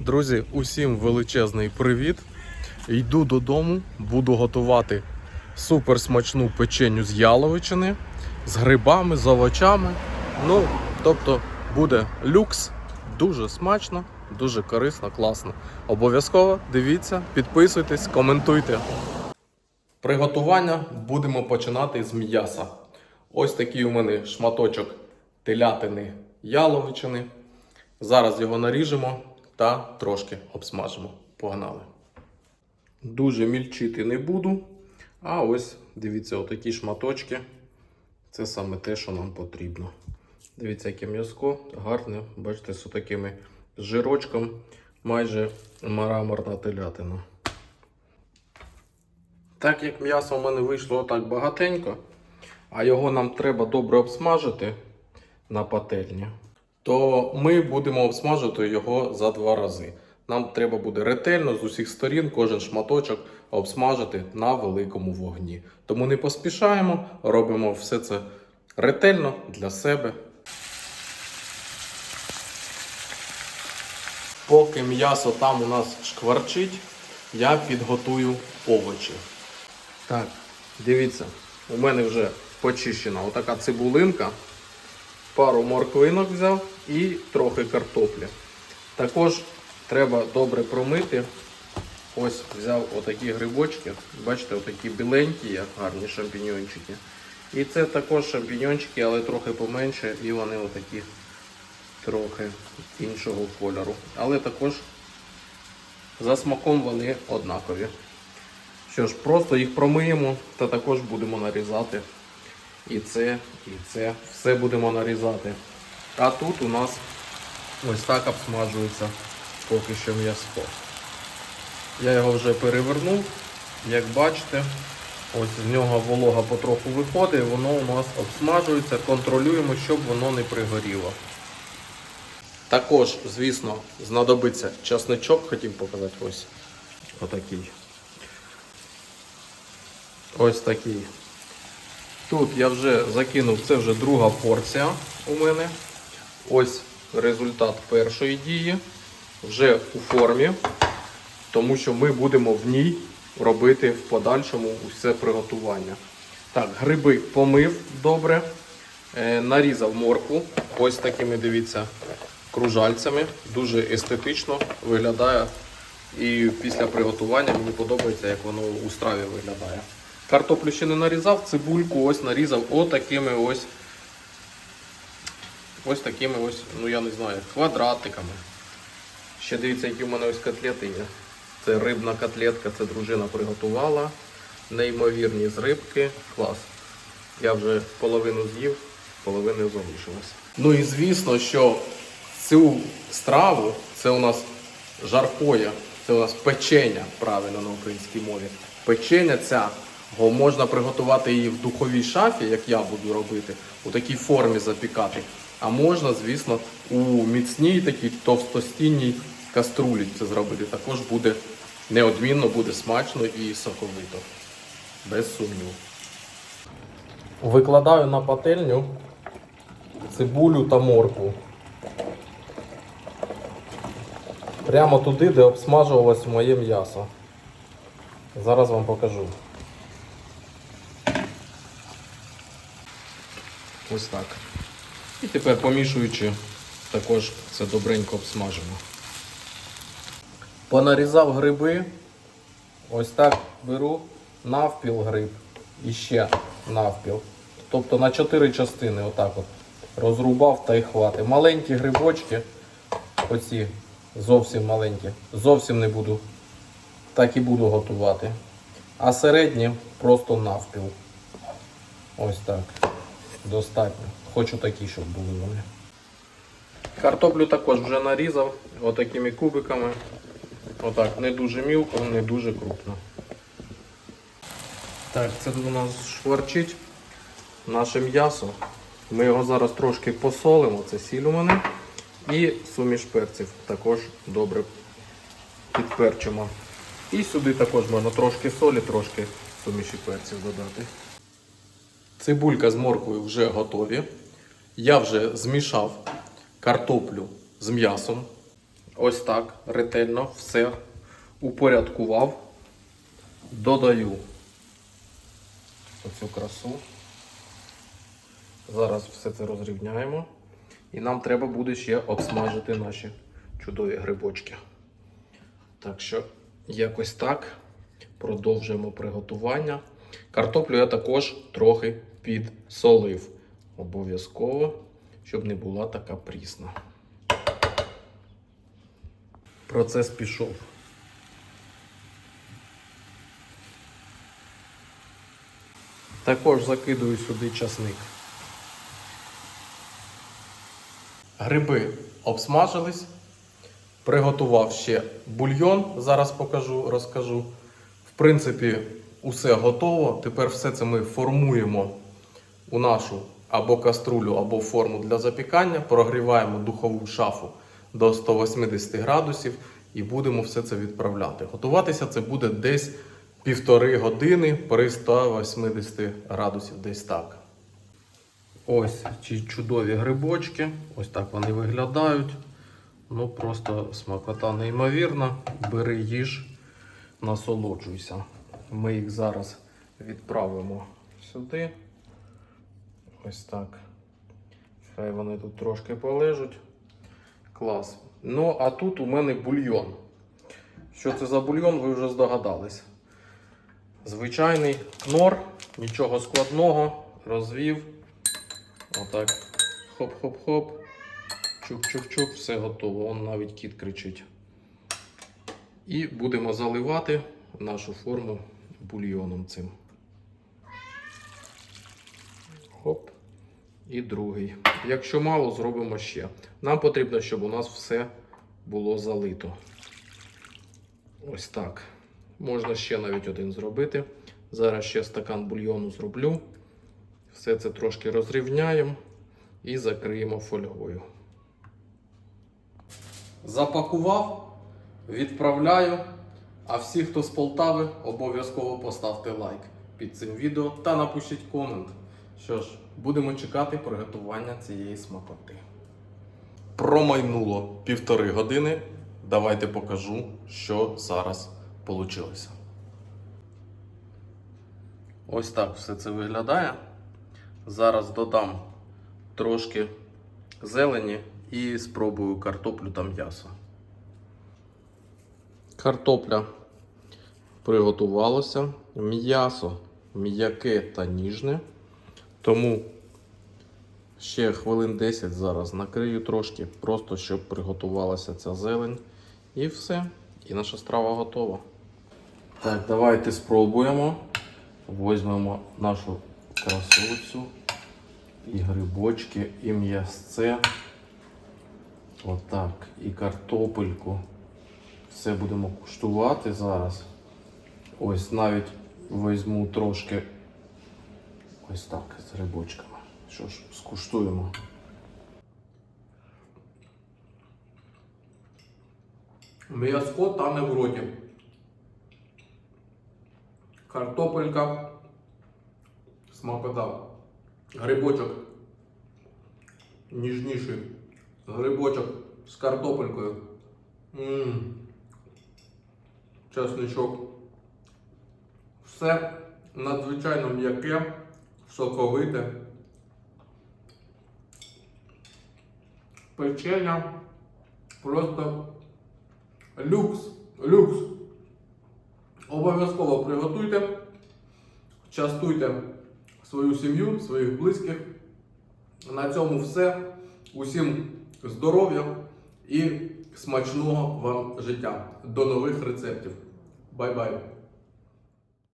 Друзі, усім величезний привіт. Йду додому, буду готувати супер смачну печеню з яловичини, з грибами, з овочами. Ну, тобто буде люкс, дуже смачно, дуже корисно, класно. Обов'язково дивіться, підписуйтесь, коментуйте. Приготування будемо починати з м'яса. Ось такий у мене шматочок телятини яловичини. Зараз його наріжемо та трошки обсмажимо. Погнали. Дуже мільчити не буду. А ось дивіться, отакі шматочки. Це саме те, що нам потрібно. Дивіться, яке м'язко гарне. Бачите, з такими жирочком, майже мраморна телятина. Так як м'ясо в мене вийшло отак багатенько, а його нам треба добре обсмажити на пательні, то ми будемо обсмажити його за два рази. Нам треба буде ретельно з усіх сторін кожен шматочок обсмажити на великому вогні. Тому не поспішаємо, робимо все це ретельно для себе. Поки м'ясо там у нас шкварчить, я підготую овочі. Так, дивіться, у мене вже почищена отака цибулинка, пару морквинок взяв і трохи картоплі. Також треба добре промити. Ось взяв отакі грибочки. Бачите, отакі біленькі, як гарні шампіньончики. І це також шампіньончики, але трохи поменше, і вони отакі трохи іншого кольору. Але також за смаком вони однакові. Що ж, просто їх промиємо та також будемо нарізати. І це, і це. Все будемо нарізати. А тут у нас ось так обсмажується поки що м'ясо. Я його вже перевернув. Як бачите, ось з нього волога потроху виходить, воно у нас обсмажується, контролюємо, щоб воно не пригоріло. Також, звісно, знадобиться часничок, хотів показати ось отакий. Ось такий. Тут я вже закинув, це вже друга порція у мене. Ось результат першої дії. Вже у формі, тому що ми будемо в ній робити в подальшому усе приготування. Так, гриби помив добре, е, нарізав моркву. Ось такими, дивіться, кружальцями. Дуже естетично виглядає. І після приготування мені подобається, як воно у страві виглядає. Картоплю ще не нарізав, цибульку ось нарізав отакими ось. Ось такими ось, ну я не знаю, квадратиками. Ще дивіться, які в мене ось котлети є. Це рибна котлетка, це дружина приготувала. Неймовірні з рибки. Клас. Я вже половину з'їв, половини залишилось. Ну і звісно, що цю страву це у нас жаркоя, це у нас печеня, правильно на українській мові. Печеня ця, бо можна приготувати її в духовій шафі, як я буду робити, у такій формі запікати. А можна, звісно, у міцній такій товстостінній каструлі це зробити. Також буде неодмінно, буде смачно і соковито. Без сумніву. Викладаю на пательню цибулю та моркву. Прямо туди, де обсмажувалось моє м'ясо. Зараз вам покажу. Ось так. І тепер помішуючи, також це добренько обсмажимо. Понарізав гриби. Ось так беру навпіл гриб і ще навпіл. Тобто на 4 частини отак от розрубав та й хватить. Маленькі грибочки, оці зовсім маленькі, зовсім не буду. Так і буду готувати. А середні просто навпіл. Ось так. Достатньо. Хочу такі, щоб були вони. Картоплю також вже нарізав отакими кубиками. Отак, не дуже мілко, не дуже крупно. Так, це тут у нас шкварчить наше м'ясо. Ми його зараз трошки посолимо, це сіль у мене. І суміш перців також добре підперчимо. І сюди також можна трошки солі, трошки суміші перців додати. Цибулька з морквою вже готові. Я вже змішав картоплю з м'ясом. ось так ретельно все упорядкував. Додаю оцю красу. Зараз все це розрівняємо. І нам треба буде ще обсмажити наші чудові грибочки. Так що, якось так продовжуємо приготування. Картоплю я також трохи підсолив. Обов'язково, щоб не була така прісна. Процес пішов. Також закидую сюди часник. Гриби обсмажились. Приготував ще бульйон, зараз покажу, розкажу. В принципі, усе готово. Тепер все це ми формуємо у нашу або каструлю, або форму для запікання. Прогріваємо духову шафу до 180 градусів і будемо все це відправляти. Готуватися це буде десь півтори години при 180 градусів, десь так. Ось ці чудові грибочки. Ось так вони виглядають. Ну просто смакота неймовірна. Бери їж, насолоджуйся. Ми їх зараз відправимо сюди. Ось так. Хай вони тут трошки полежуть. Клас. Ну, а тут у мене бульйон. Що це за бульйон, ви вже здогадались. Звичайний кнор, нічого складного, розвів. Отак. Хоп-хоп-хоп. Чук-чук-чук, все готово. Он навіть кіт кричить. І будемо заливати нашу форму бульйоном цим. І другий. Якщо мало, зробимо ще. Нам потрібно, щоб у нас все було залито. Ось так. Можна ще навіть один зробити. Зараз ще стакан бульйону зроблю. Все це трошки розрівняємо і закриємо фольгою. Запакував, відправляю. А всі, хто з Полтави, обов'язково поставте лайк під цим відео та напишіть комент. Що ж, будемо чекати приготування цієї смакоти. Промайнуло півтори години. Давайте покажу, що зараз вийшло. Ось так все це виглядає. Зараз додам трошки зелені і спробую картоплю та м'ясо. Картопля приготувалася. М'ясо м'яке та ніжне. Тому ще хвилин 10 зараз накрию трошки, просто щоб приготувалася ця зелень. І все. І наша страва готова. Так, давайте спробуємо. Візьмемо нашу красуцю, і грибочки, і м'ясце. Отак. І картопельку. Все будемо куштувати зараз. Ось навіть візьму трошки ось так з грибочками. Що ж, скуштуємо. М'язко тане в роті. Картопелька. Смакота. Грибочок. Ніжніший. Грибочок з картопелькою. Ммм. Чесничок. Все надзвичайно м'яке, соковите. Печення. Просто люкс. Люкс. Обов'язково приготуйте, частуйте свою сім'ю, своїх близьких. На цьому все. Усім здоров'я і смачного вам життя. До нових рецептів. Бай-бай!